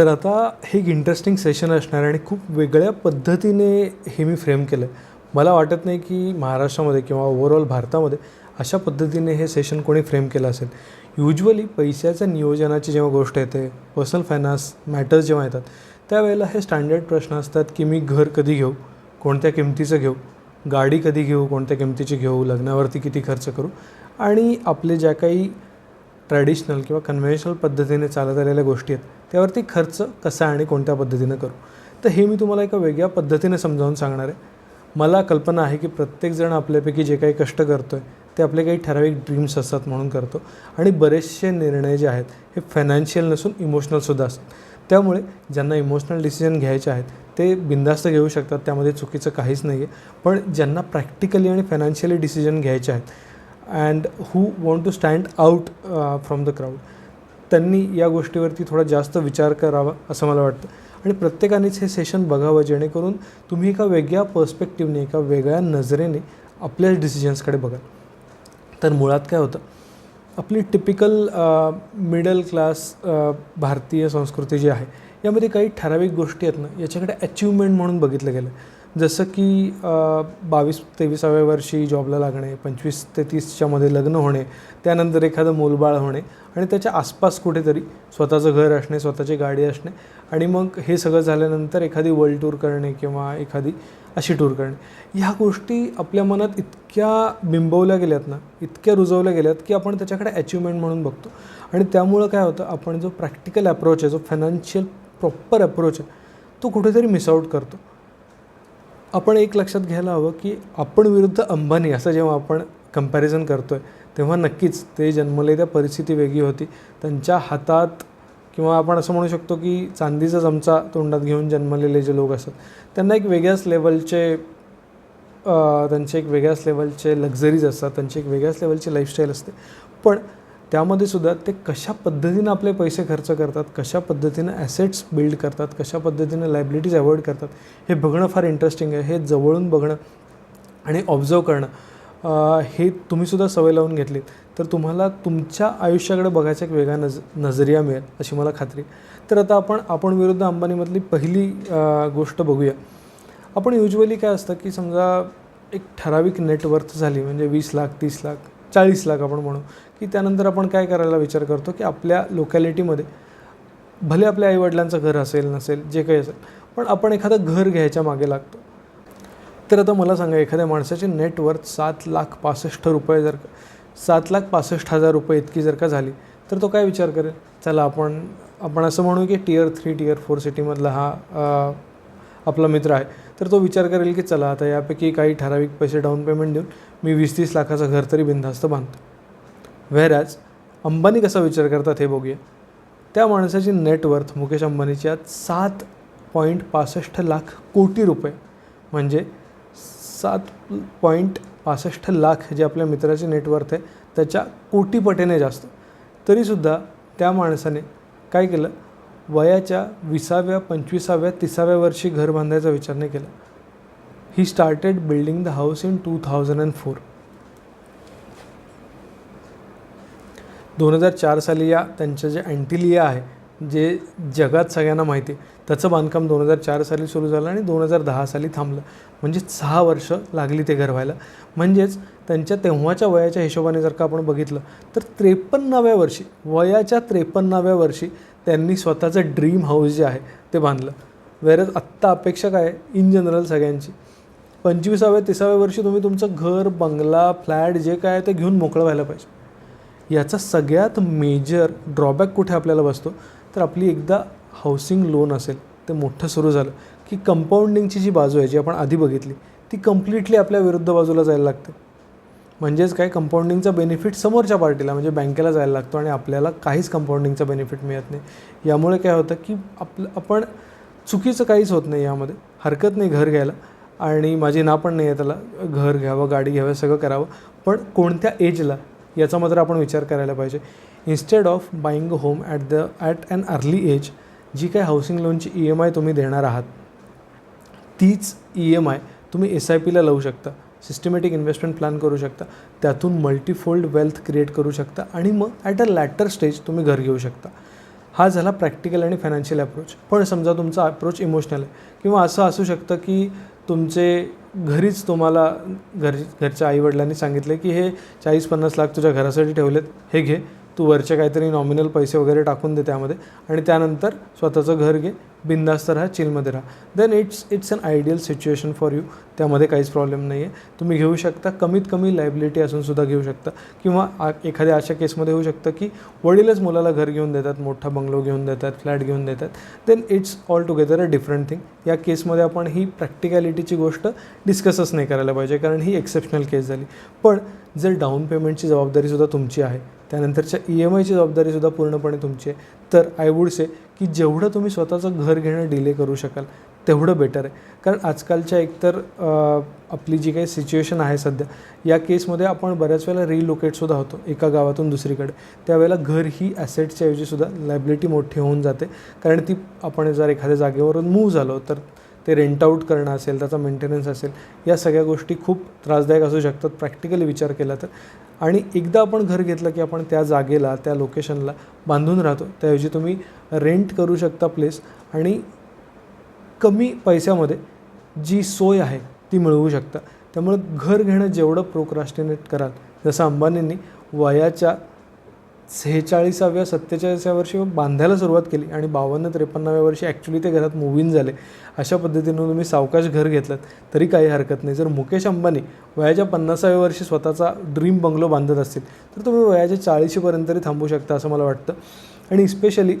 तर आता हे एक इंटरेस्टिंग सेशन असणार आहे आणि खूप वेगळ्या पद्धतीने हे मी फ्रेम केलं आहे मला वाटत नाही की महाराष्ट्रामध्ये किंवा ओव्हरऑल भारतामध्ये अशा पद्धतीने हे सेशन कोणी फ्रेम केलं असेल. युजली पैशाच्या नियोजनाची जेव्हा गोष्ट येते पर्सनल फायनान्स मॅटर्स जेव्हा येतात त्यावेळेला हे स्टँडर्ड प्रश्न असतात की मी घर कधी घेऊ कोणत्या किमतीचं घेऊ गाडी कधी घेऊ कोणत्या किमतीची घेऊ लग्नावरती किती खर्च करू आणि आपले ज्या काही ट्रॅडिशनल किंवा कन्व्हेन्शनल पद्धतीने चालत आलेल्या गोष्टी आहेत त्यावरती खर्च कसा आणि कोणत्या पद्धतीनं करू? तर हे मी तुम्हाला एका वेगळ्या पद्धतीने समजावून सांगणार आहे. मला कल्पना आहे की प्रत्येकजण आपल्यापैकी जे काही कष्ट करतो आहे ते आपले काही ठराविक ड्रीम्स असतात म्हणून करतो. आणि बरेचसे निर्णय जे आहेत हे फायनान्शियल नसून इमोशनलसुद्धा असतात. त्यामुळे ज्यांना इमोशनल डिसिजन घ्यायचे आहेत ते बिंदास्त घेऊ शकतात त्यामध्ये चुकीचं काहीच नाही आहे पण ज्यांना प्रॅक्टिकली आणि फायनान्शियली डिसिजन घ्यायचे आहेत and who want to stand out from the crowd त्यांनी या गोष्टीवरती थोडा जास्त विचार करावा असं मला वाटतं. आणि प्रत्येकानेच हे सेशन बघावं जेणेकरून तुम्ही एका वेगळ्या पर्स्पेक्टिव्हने एका वेगळ्या नजरेने आपल्या डिसिजन्सकडे बघा तर मुळात काय होतं? आपली टिपिकल मिडल क्लास भारतीय संस्कृती जी आहे यामध्ये काही ठराविक गोष्टी आहेत ना याच्याकडे अचिव्हमेंट म्हणून बघितलं गेलं. जसं की बावीस तेविसाव्या वर्षी जॉबला लागणे पंचवीस ते तीसच्यामध्ये लग्न होणे त्यानंतर एखादं मोलबाळ होणे आणि त्याच्या आसपास कुठेतरी स्वतःचं घर असणे स्वतःची गाडी असणे आणि मग हे सगळं झाल्यानंतर एखादी वर्ल्ड टूर करणे किंवा एखादी अशी टूर करणे. ह्या गोष्टी आपल्या मनात इतक्या बिंबवल्या गेल्यात ना इतक्या रुजवल्या गेल्यात की आपण त्याच्याकडे अचिव्हमेंट म्हणून बघतो. आणि त्यामुळं काय होतं आपण जो प्रॅक्टिकल अप्रोच आहे जो फायनान्शियल प्रॉपर अप्रोच आहे तो कुठेतरी मिसआउट करतो. आपण एक लक्षात घ्यायला हवं की आपण विरुद्ध अंबानी असं जेव्हा आपण कंपॅरिझन करतो आहे तेव्हा नक्कीच ते जन्मले त्या परिस्थिती वेगळी होती. त्यांच्या हातात किंवा आपण असं म्हणू शकतो की चांदीचा चमचा तोंडात घेऊन जन्मलेले जे लोक असतात त्यांना एक वेगळ्याच लेवलचे त्यांचे एक वेगळ्याच लेवलचे लक्झरीज असतात त्यांची एक वेगळ्याच लेवलची लाईफस्टाईल असते. पण त्यामध्ये सुद्धा ते कशा पद्धतीनं आपले पैसे खर्च करतात कशा पद्धतीनं ॲसेट्स बिल्ड करतात कशा पद्धतीनं लायबिलिटीज अवॉइड करतात हे बघणं फार इंटरेस्टिंग आहे. हे जवळून बघणं आणि ऑब्झर्व करणं हे तुम्हीसुद्धा सवय लावून घेतलीत. तर तुम्हाला तुमच्या आयुष्याकडे बघायचा एक वेगळा नज नजरिया मिळेल अशी मला खात्री. तर आता आपण आपण विरुद्ध अंबानीमधली पहिली गोष्ट बघूया. आपण युजली काय असतं की समजा एक ठराविक नेटवर्थ झाली म्हणजे वीस लाख तीस लाख चाळीस लाख आपण म्हणू की त्यानंतर आपण काय करायला विचार करतो की आपल्या लोकॅलिटीमध्ये भले आपल्या आईवडिलांचं घर असेल नसेल जे काही असेल पण आपण एखादं घर घ्यायच्या मागे लागतो. तर आता मला सांगा एखाद्या माणसाची नेटवर्थ सात लाख पासष्ट रुपये जर का सात लाख पासष्ट हजार रुपये इतकी जर का झाली तर तो काय विचार करेल? चला आपण आपण असं म्हणू की टियर थ्री टियर फोर सिटीमधला हा आपला मित्र आहे. तर तो विचार करेल की चला आता यापैकी काही ठराविक पैसे डाऊन पेमेंट देऊन मी वीस तीस लाखाचं घर तरी बिनधास्त बांधतो. व्हेरॅज अंबानी कसा विचार करतात हे बघूया. त्या माणसाची नेटवर्थ मुकेश अंबानीच्या सात पॉईंट पासष्ट लाख कोटी रुपये. म्हणजे सात पॉईंट पासष्ट लाख जे आपल्या मित्राचे नेटवर्थ आहे त्याच्या कोटीपटीने जास्त. तरीसुद्धा त्या माणसाने काय केलं? वयाच्या विसाव्या पंचवीसाव्या तिसाव्या वर्षी घर बांधायचा विचार नाही केला. He started building the house in two thousand and four दोन हजार चार साली या त्यांचं जे अँटिलिया आहे जे जगात सगळ्यांना माहिती आहे त्याचं बांधकाम दोन हजार चार साली सुरू झालं आणि दोन हजार दहा साली थांबलं. म्हणजे सहा वर्ष लागली ते घर व्हायला. म्हणजेच त्यांच्या तेव्हाच्या वयाच्या हिशोबाने जर का आपण बघितलं तर त्रेपन्नाव्या वर्षी वयाच्या त्रेपन्नाव्या वर्षी त्यांनी स्वतःचं ड्रीम हाऊस जे आहे ते बांधलं. वेरच आत्ता अपेक्षा काय आहे? इन जनरल सगळ्यांची. पंचवीसाव्या तिसाव्या वर्षी तुम्ही तुमचं घर बंगला फ्लॅट जे काय आहे ते घेऊन मोकळं व्हायला पाहिजे. याचा सगळ्यात मेजर ड्रॉबॅक कुठे आपल्याला बसतो? तर आपली एकदा हाऊसिंग लोन असेल ते मोठं सुरू झालं की कंपाऊंडिंगची जी बाजू आहे जी आपण आधी बघितली ती कम्प्लिटली आपल्या विरुद्ध बाजूला जायला लागते. म्हणजेच काय? कंपाऊंडिंगचा बेनिफिट समोरच्या पार्टीला म्हणजे बँकेला जायला लागतो आणि आपल्याला काहीच कंपाऊंडिंगचा बेनिफिट मिळत नाही. यामुळे काय होतं की आपलं आपण चुकीचं काहीच होत नाही यामध्ये. हरकत नाही घर घ्यायला आणि माझी ना पण नाही आहे त्याला घर घ्यावं गाडी घ्यावं सगळं करावं. पण कोणत्या एजला याचा मात्र आपण विचार करायला पाहिजे. Instead of buying home at the at an early age जी काय हाऊसिंग लोनची ई एम आय तुम्ही देणार आहात तीच ई एम आय तुम्ही एस आय पीला लावू शकता. सिस्टमॅटिक इन्व्हेस्टमेंट प्लॅन करू शकता. त्यातून मल्टीफोल्ड वेल्थ क्रिएट करू शकता आणि मग ॲट अ लॅटर स्टेज तुम्ही घर घेऊ शकता. हा झाला प्रॅक्टिकल आणि फायनान्शियल अप्रोच पण समजा तुमचा अप्रोच इमोशनल आहे. किंवा असं असू शकतं की तुमचे घरीच तुम्हाला घर घरच्या आईवडिलांनी सांगितले की हे चाळीस पन्नास लाख तुझ्या घरासाठी ठेवलेत हे घे. तू वरचे काहीतरी नॉमिनल पैसे वगैरे टाकून दे त्यामध्ये आणि त्यानंतर स्वतःचं घर घे बिंदास्त राहा चिलमध्ये राहा. Then it's it's an ideal situation for you त्यामध्ये काहीच प्रॉब्लेम नाही आहे तुम्ही घेऊ शकता कमीत कमी लायबिलिटी असूनसुद्धा घेऊ शकता. किंवा एखाद्या अशा केसमध्ये होऊ शकतं की वडीलच मुलाला घर घेऊन देतात मोठा बंगलो घेऊन देतात फ्लॅट घेऊन देतात. Then it's altogether a different thing या केसमध्ये आपण ही प्रॅक्टिकॅलिटीची गोष्ट डिस्कसच नाही करायला पाहिजे कारण ही एक्सेप्शनल केस झाली. पण जर डाऊन पेमेंटची जबाबदारीसुद्धा तुमची आहे त्यानंतरच्या ई एम आयची जबाबदारीसुद्धा पूर्णपणे तुमची आहे. तर आय वूड से की जेवढं तुम्ही स्वतःचं घर घेणं डिले करू शकाल तेवढं बेटर आहे. कारण आजकालच्या एकतर आपली जी काही सिच्युएशन आहे सध्या या केसमध्ये आपण बऱ्याच वेळेला रिलोकेटसुद्धा होतो एका गावातून दुसरीकडे. त्यावेळेला घर ही ॲसेटच्या ऐवजीसुद्धा लायबिलिटी मोठी होऊन जाते. कारण ती आपण जर एखाद्या जागेवरून मूव्ह झालो तर ते रेंट आऊट करणं असेल त्याचा मेंटेनन्स असेल या सगळ्या गोष्टी खूप त्रासदायक असू शकतात प्रॅक्टिकली विचार केला तर. आणि एकदा आपण घर घेतलं की आपण त्या जागेला त्या लोकेशनला बांधून राहतो त्याऐवजी तुम्ही रेंट करू शकता प्लेस आणि कमी पैशामध्ये जी सोय आहे ती मिळवू शकता. त्यामुळं घर घेणं जेवढं प्रोक्रास्टिनेट कराल जसं अंबानींनी वयाच्या सेहेचाळीसाव्या सत्तेचाळीसाव्या वर्षी बांधायला सुरुवात केली आणि बावन्न त्रेपन्नाव्या वर्षी ॲक्च्युली ते घरात मूव्ह झाले. अशा पद्धतीनं तुम्ही सावकाश घर घेतलं तरी काही हरकत नाही. जर मुकेश अंबानी वयाच्या पन्नासाव्या वर्षी स्वतःचा ड्रीम बंगलो बांधत असतील तर तुम्ही वयाच्या चाळीशीपर्यंत तरी थांबू शकता असं मला वाटतं. आणि स्पेशली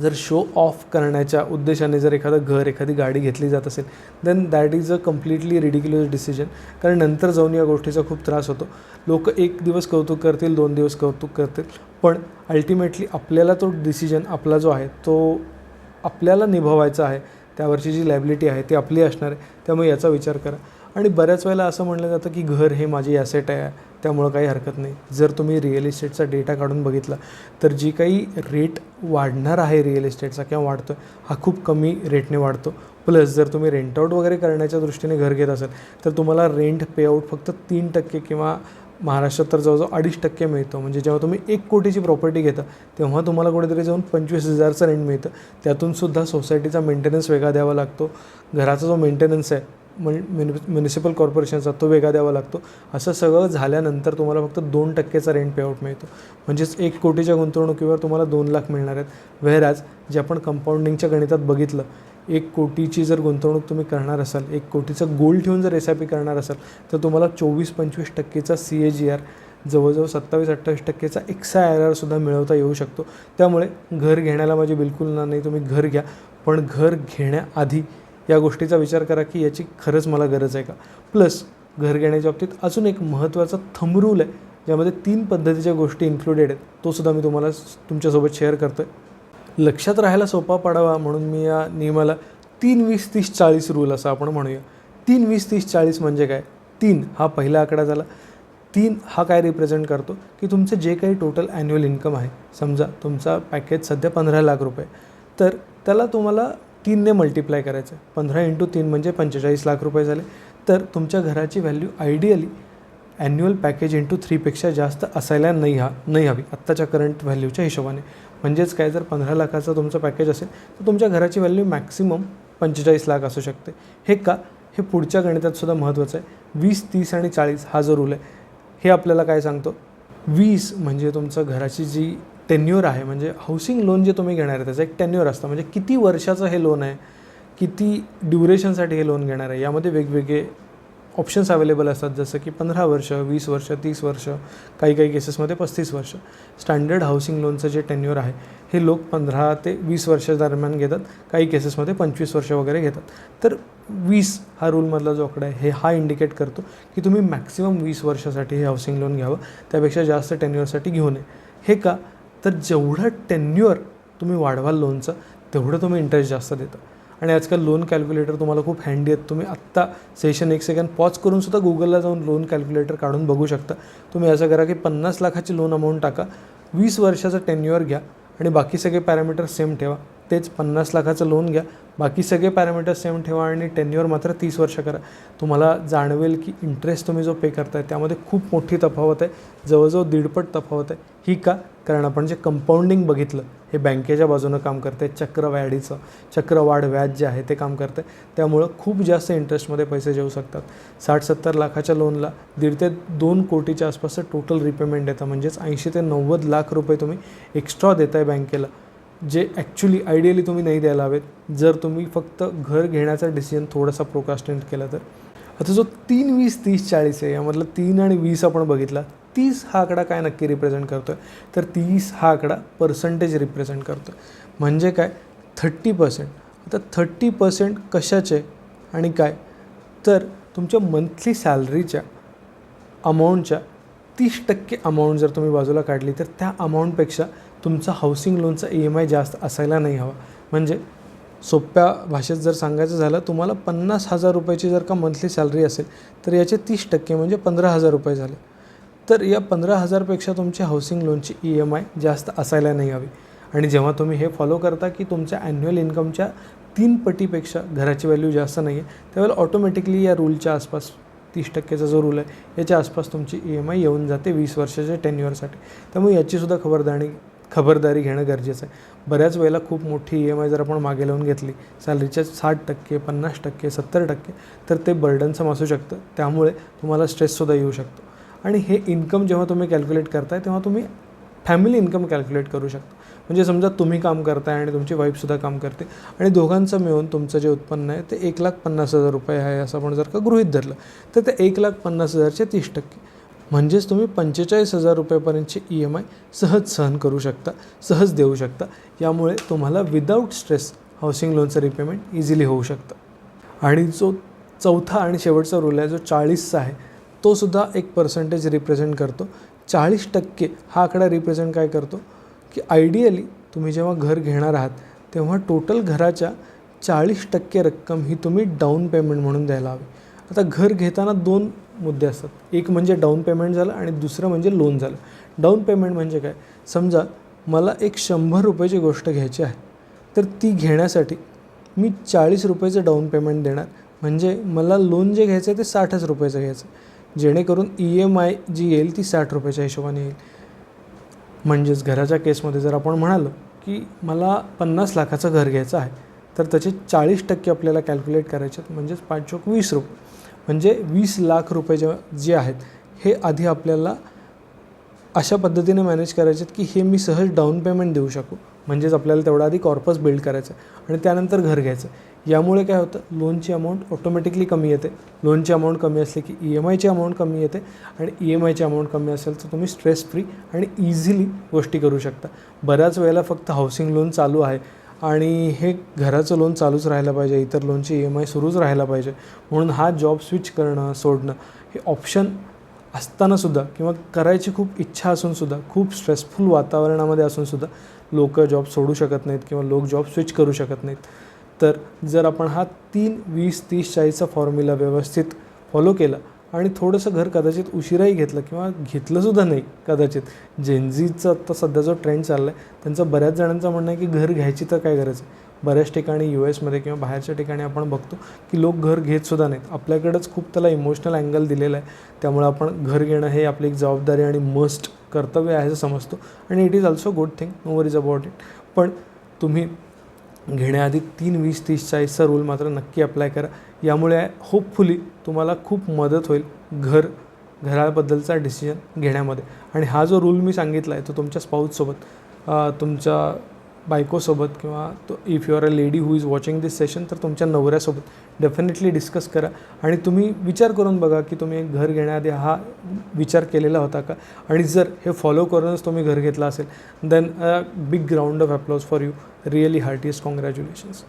जर शो ऑफ करण्याच्या उद्देशाने जर एखादं घर एखादी गाडी घेतली जात असेल then that is a completely ridiculous decision कारण नंतर जाऊन या गोष्टीचा खूप त्रास होतो. लोक एक दिवस कौतुक करतील दोन दिवस कौतुक करतील. पण अल्टिमेटली आपल्याला तो डिसिजन आपला जो आहे तो आपल्याला निभवायचा आहे. त्यावरची जी लायबिलिटी आहे ती आपली असणार आहे. त्यामुळे याचा विचार करा. आणि बऱ्याच वेळेला असं म्हणलं जातं की घर हे माझी ॲसेट आहे. त्यामुळं काही हरकत नाही. जर तुम्ही रिअल इस्टेटचा डेटा काढून बघितला तर जी काही रेट वाढणार आहे रिअल इस्टेटचा किंवा वाढतो हा खूप कमी रेटने वाढतो. प्लस जर तुम्ही रेंटआउट वगैरे करण्याच्या दृष्टीने घर घेत असाल तर तुम्हाला रेंट पेआउट फक्त तीन टक्के किंवा महाराष्ट्रात तर जवळजवळ अडीच टक्के मिळतो. म्हणजे जेव्हा तुम्ही एक कोटीची प्रॉपर्टी घेता तेव्हा तुम्हाला कुठेतरी जाऊन पंचवीस हजारचं रेंट मिळतं. त्यातूनसुद्धा सोसायटीचा मेंटेनन्स वेगळा द्यावा लागतो. घराचा जो मेंटेनन्स आहे म्युनिसिपल कॉर्पोरेशनचा तो वेगळा द्यावा लागतो. असं सगळं झाल्यानंतर तुम्हाला फक्त दोन टक्केचा रेंट पेआउट मिळतो. म्हणजेच एक कोटीच्या गुंतवणुकीवर तुम्हाला दोन लाख मिळणार आहेत. व्हेराज जे आपण कंपाऊंडिंगच्या गणितात बघितलं एक कोटीची जर गुंतवणूक तुम्ही करणार असाल एक कोटीचं गोल ठेवून जर एस आय पी करणार असाल तर तुम्हाला चोवीस पंचवीस टक्केचा सी ए जी आर जवळजवळ सत्तावीस अठ्ठावीस टक्केचा एक्सा आर आरसुद्धा मिळवता येऊ शकतो. त्यामुळे घर घेण्याला माझी बिलकुल ना नाही तुम्ही घर घ्या. पण घर घेण्याआधी या गोष्टीचा विचार करा की याची खरंच मला गरज आहे का? प्लस घर घेण्याच्या बाबतीत अजून एक महत्त्वाचा थंब रूल आहे ज्यामध्ये तीन पद्धतीच्या गोष्टी इन्क्लुडेड आहेत. तो सुद्धा मी तुम्हाला तुमच्यासोबत शेअर करतो आहे लक्षात राहायला सोपा पडावा म्हणून मी या नियमाला तीन वीस तीस चाळीस रूल असं आपण म्हणूया. तीन वीस तीस चाळीस म्हणजे काय? तीन हा पहिला आकडा झाला. तीन हा काय रिप्रेझेंट करतो? की तुमचं जे काही टोटल ॲन्युअल इन्कम आहे समजा तुमचा पॅकेज सध्या पंधरा लाख रुपये तर त्याला तुम्हाला तीनने मल्टिप्लाय करायचं. आहे पंधरा इंटू तीन म्हणजे पंचेचाळीस लाख रुपये झाले. तर तुमच्या घराची value ideally annual package into थ्रीपेक्षा जास्त असायला नाही हा नाही हवी. आत्ताच्या करंट व्हॅल्यूच्या हिशोबाने. म्हणजेच काय जर पंधरा लाखाचं तुमचं पॅकेज असेल तर तुमच्या घराची व्हॅल्यू मॅक्सिमम पंचेचाळीस लाख असू शकते. हे का? हे पुढच्या गणितात सुद्धा महत्त्वाचं आहे. वीस तीस आणि चाळीस हा जो रूल आहे हे आपल्याला काय सांगतो? वीस म्हणजे तुमचं घराची जी टेन्युअर आहे. म्हणजे हाऊसिंग लोन जे तुम्ही घेणार आहे त्याचं एक टेन्युअर असतं. म्हणजे किती वर्षाचं हे लोन आहे किती ड्युरेशनसाठी हे लोन घेणार आहे यामध्ये वेगवेगळे ऑप्शन्स अवेलेबल असतात. जसं की पंधरा वर्ष वीस वर्ष तीस वर्ष काही काही केसेसमध्ये पस्तीस वर्ष. स्टँडर्ड हाऊसिंग लोनचं जे टेन्युअर आहे हे लोक पंधरा ते वीस वर्ष दरम्यान घेतात. काही केसेसमध्ये पंचवीस वर्ष वगैरे घेतात. तर वीस हा रूलमधला जो आकडा आहे हे हा इंडिकेट करतो की तुम्ही मॅक्सिमम वीस वर्षासाठी हे हाऊसिंग लोन घ्यावं. त्यापेक्षा जास्त टेन्युअरसाठी घेऊ नये. हे का? तर जेवढं टेन्युअर तुम्ही वाढवाल लोनचं तेवढं तुम्ही इंटरेस्ट जास्त देता. आणि आजकाल लोन कॅल्क्युलेटर तुम्हाला खूप हँडी आहेत. तुम्ही आत्ता सेशन एक सेकंड पॉज करून सुद्धा गुगलला जाऊन लोन कॅल्क्युलेटर काढून बघू शकता. तुम्ही असं करा की पन्नास लाखाची लोन अमाऊंट टाका वीस वर्षाचं टेन्युअर घ्या आणि बाकी सगळे पॅरामीटर सेम ठेवा. तेच पन्नास लाखाचं लोन घ्या. बाकी सगळे पॅरामीटर्स सेम ठेवा आणि टेन्युअर मात्र तीस वर्ष करा. तुम्हाला जाणवेल की इंटरेस्ट तुम्ही जो पे करताय त्यामध्ये खूप मोठी तफावत आहे. जवळजवळ दीडपट तफावत आहे. ही का? कारण आपण जे कंपाऊंडिंग बघितलं हे बँकेच्या बाजूनं काम करते चक्रवाढीचं चक्रवाढ व्याज जे आहे ते काम करते त्यामुळं खूप जास्त इंटरेस्टमध्ये पैसे जाऊ शकतात. साठ सत्तर लाखाच्या लोनला दीड ते दोन कोटीच्या आसपासचं टोटल रिपेमेंट येतं. म्हणजेच ऐंशी ते नव्वद लाख रुपये तुम्ही एक्स्ट्रा देताय बँकेला. जे ॲक्च्युली आयडियली तुम्ही नाही द्यायला हवेत जर तुम्ही फक्त घर घेण्याचा डिसिजन थोडासा प्रोकास्टेंट केला तर. आता जो तीन वीस तीस चाळीस आहे यामधला तीन आणि वीस आपण बघितला तीस हा आकडा काय नक्की रिप्रेझेंट करतो आहे तर तीस हा आकडा पर्सेंटेज रिप्रेझेंट करतो आहे म्हणजे काय? थर्टी पर्सेंट आता थर्टी पर्सेंट कशाचे आणि काय? तर तुमच्या मंथली सॅलरीच्या अमाऊंटच्या तीस टक्के अमाऊंट जर तुम्ही बाजूला काढली तर त्या अमाऊंटपेक्षा तुमचा हाऊसिंग लोनचा ई एम आय जास्त असायला नाही हवा. म्हणजे सोप्या भाषेत जर सांगायचं झालं तुम्हाला पन्नास हजार रुपयाची जर का मंथली सॅलरी असेल तर याचे तीस टक्के म्हणजे पंधरा हजार रुपये झाले. तर या पंधरा हजारपेक्षा तुमची हाऊसिंग लोनची ई एम आय जास्त असायला नाही हवी. आणि जेव्हा तुम्ही हे फॉलो करता की तुमच्या ॲन्युअल इन्कमच्या तीन पटीपेक्षा घराची व्हॅल्यू जास्त नाही आहे त्यावेळेला ऑटोमॅटिकली या रूलच्या आसपास तीस टक्केचा जो रूल आहे याच्या आसपास तुमची ई एम आय येऊन जाते वीस वर्षाच्या टेन्युअरसाठी त्यामुळे याचीसुद्धा खबरदारी खबरदारी घेणं गरजेचं आहे. बऱ्याच वेळेला खूप मोठी ई एम आय जर आपण मागे लावून घेतली सॅलरीच्या साठ टक्के पन्नास टक्के सत्तर टक्के तर ते बर्डनसम असू शकतं. त्यामुळे तुम्हाला स्ट्रेससुद्धा येऊ शकतो. आणि हे इन्कम जेव्हा तुम्ही कॅल्क्युलेट करताय तेव्हा तुम्ही फॅमिली इन्कम कॅल्क्युलेट करू शकता. म्हणजे समजा तुम्ही काम करताय आणि तुमची वाईफसुद्धा काम करते आणि दोघांचं मिळून तुमचं जे उत्पन्न आहे ते एक लाख पन्नास हजार रुपये आहे असं आपण जर का गृहीत धरलं तर ते एक लाख पन्नास हजारचे तीस टक्के. म्हणजेच तुम्ही पंचेचाळीस हजार रुपयापर्यंतची ई एम आय सहज सहन करू शकता सहज देऊ शकता. यामुळे तुम्हाला विदाऊट स्ट्रेस हाऊसिंग लोनचं रिपेमेंट इझिली होऊ शकतं. आणि जो चौथा आणि शेवटचा रूल आहे जो चाळीसचा आहे तो सुद्धा एक पर्सेंटेज रिप्रेझेंट करतो. चाळीस टक्के हा आकडा रिप्रेझेंट काय करतो? की आयडियली तुम्ही जेव्हा घर घेणार आहात तेव्हा टोटल घराच्या चाळीस टक्के रक्कम ही तुम्ही डाऊन पेमेंट म्हणून द्यायला हवी. आता घर घेताना दोन मुद्दे असतात. एक म्हणजे डाऊन पेमेंट झालं आणि दुसरं म्हणजे लोन झालं. डाऊन पेमेंट म्हणजे काय? समजा मला एक शंभर रुपयाची गोष्ट घ्यायची आहे तर ती घेण्यासाठी मी चाळीस रुपयाचं डाऊन पेमेंट देणार. म्हणजे मला लोन जे घ्यायचं आहे ते साठच रुपयाचं घ्यायचं आहे. जेणेकरून ई एम आय जी येईल ती साठ रुपयाच्या हिशोबाने येईल. म्हणजेच घराच्या केसमध्ये जर आपण म्हणालो की मला पन्नास लाखाचं घर घ्यायचं आहे तर त्याचे चाळीस टक्के आपल्याला कॅल्क्युलेट करायचे आहेत. म्हणजेच पाच चौक वीस रुपये म्हणजे वीस लाख रुपये जे जे आहेत हे आधी आपल्याला अशा पद्धतीने मॅनेज करायचे आहेत की हे मी सहज डाऊन पेमेंट देऊ शकू. म्हणजेच आपल्याला तेवढा आधी कॉर्पस बिल्ड करायचं आहे आणि त्यानंतर घर घ्यायचं आहे. यामुळे काय होतं लोनची अमाऊंट ऑटोमॅटिकली कमी येते. लोनची अमाऊंट कमी असली की ई एम आयची अमाऊंट कमी येते आणि ई एम आयची अमाऊंट कमी असेल तर तुम्ही स्ट्रेस फ्री आणि इझिली गोष्टी करू शकता. बऱ्याच वेळेला फक्त हाऊसिंग लोन चालू आहे. आणि हे घराचं लोन चालूच राहायला पाहिजे इतर लोनची ई एम आय सुरूच राहायला पाहिजे. म्हणून हा जॉब स्विच करणं सोडणं हे ऑप्शन असतानासुद्धा किंवा करायची खूप इच्छा असूनसुद्धा खूप स्ट्रेसफुल वातावरणामध्ये असूनसुद्धा लोक जॉब सोडू शकत नाहीत किंवा लोक जॉब स्विच करू शकत नाहीत. तर जर आपण हा तीन वीस तीस चाळीसचा फॉर्म्युला व्यवस्थित फॉलो केला आणि थोडंसं घर कदाचित उशिराही घेतलं किंवा घेतलंसुद्धा नाही कदाचित. जेनझीचा आत्ता सध्या जो ट्रेंड चालला आहे त्यांचं बऱ्याच जणांचं म्हणणं आहे की घर घ्यायची तर काय गरज आहे? बऱ्याच ठिकाणी यू एसमध्ये किंवा बाहेरच्या ठिकाणी आपण बघतो की लोक घर घेतसुद्धा नाहीत. आपल्याकडंच खूप त्याला इमोशनल अँगल दिलेला आहे. त्यामुळे आपण घर घेणं हे आपली एक जबाबदारी आणि मस्ट कर्तव्य आहे असं समजतो. आणि it is also good thing no worries about it पण तुम्ही घेण्याआधी तीन वीस तीस चाळीसचा रूल मात्र नक्की अप्लाय करा. यामुळे होपफुली तुम्हाला खूप मदत होईल घर घराबद्दलचा डिसिजन घेण्यामध्ये. आणि हा जो रूल मी सांगितला आहे तो तुमच्या स्पाऊससोबत तुमच्या बायकोसोबत किंवा तो if you are a lady who is watching this session तर तुमच्या नवऱ्यासोबत डेफिनेटली डिस्कस करा. आणि तुम्ही विचार करून बघा की तुम्ही एक घर घेण्याआधी हा विचार केलेला होता का? आणि जर हे फॉलो करूनच तुम्ही घर घेतला असेल then a big ground of applause for you really heartiest congratulations